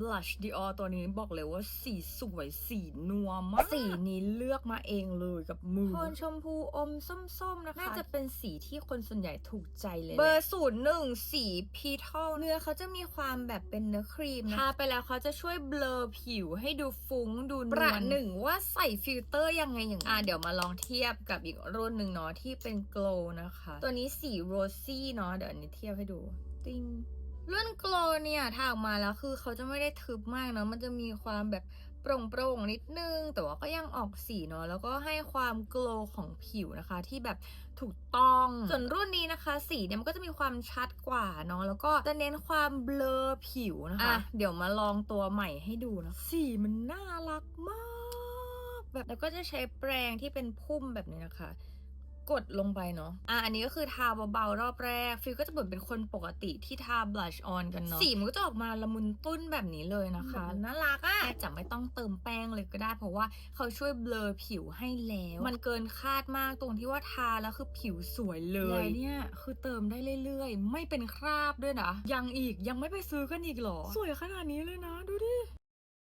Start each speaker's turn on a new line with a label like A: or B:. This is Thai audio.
A: blush Dior ตัวนี้บอกเลยว่าสีสวยสีนัวมาก สีนี้เลือกมาเองเลยกับมือโทนชมพูอมส้มๆนะคะ น่าจะเป็นสีที่คนส่วนใหญ่ถูกใจเลย เบอร์ศูนย์หนึ่งสีพีทอลเนื้อเขาจะมีความแบบเป็นเนื้อครีมนะทาไปแล้วเขาจะช่วยเบลอผิวให้ดูฟุ้งดูนวลประหนึ่งว่าใส่ฟิลเตอร์ยังไงอย่างอะเดี๋ยวมาลองเทียบกับอีกรุ่นหนึ่งเนาะที่เป็น glow นะคะ ตัวนี้สีโรซี่เนาะเดี๋ยวอันนี้เทียบให้ดู ติ้ง รุ่นโกลเนี่ยถ้าออกมาแล้วคือเขาจะไม่ได้ทึบมากเนาะมันจะมีความแบบโปร่งๆนิดนึง แต่ว่าก็ยังออกสีเนาะแล้วก็ให้ความโกลของผิวนะคะ ที่แบบถูกต้อง ส่วนรุ่นนี้นะคะ สีเนี่ยมันก็จะมีความชัดกว่าเนาะแล้วก็จะเน้นความเบลอผิวนะคะะเดี๋ยวมาลองตัวใหม่ให้ดูนะสีมันน่ารักมาก แบบแล้วก็จะใช้แปรงที่เป็นพุ่มแบบนี้นะคะ กดลงไปเนาะ อะ อันนี้ก็คือทาเบาๆรอบแรก ฟิลก็จะเหมือนเป็นคนปกติที่ทาบลัชออนกันเนาะ สีมันก็จะออกมาละมุนตุ้นแบบนี้เลยนะคะ น่ารักอะ่ะแทบจะไม่ต้องเติมแป้งเลยก็ได้ เพราะว่าเขาช่วยเบลอผิวให้แล้ว มันเกินคาดมากตรงที่ว่าทาแล้วคือผิวสวยเลยแล้วเนี่ย คือเติมได้เรื่อยๆ ไม่เป็นคราบด้วยนะ ยังอีกยังไม่ไปซื้อกันอีกเหรอ สวยขนาดนี้เลยนะ ดูดิ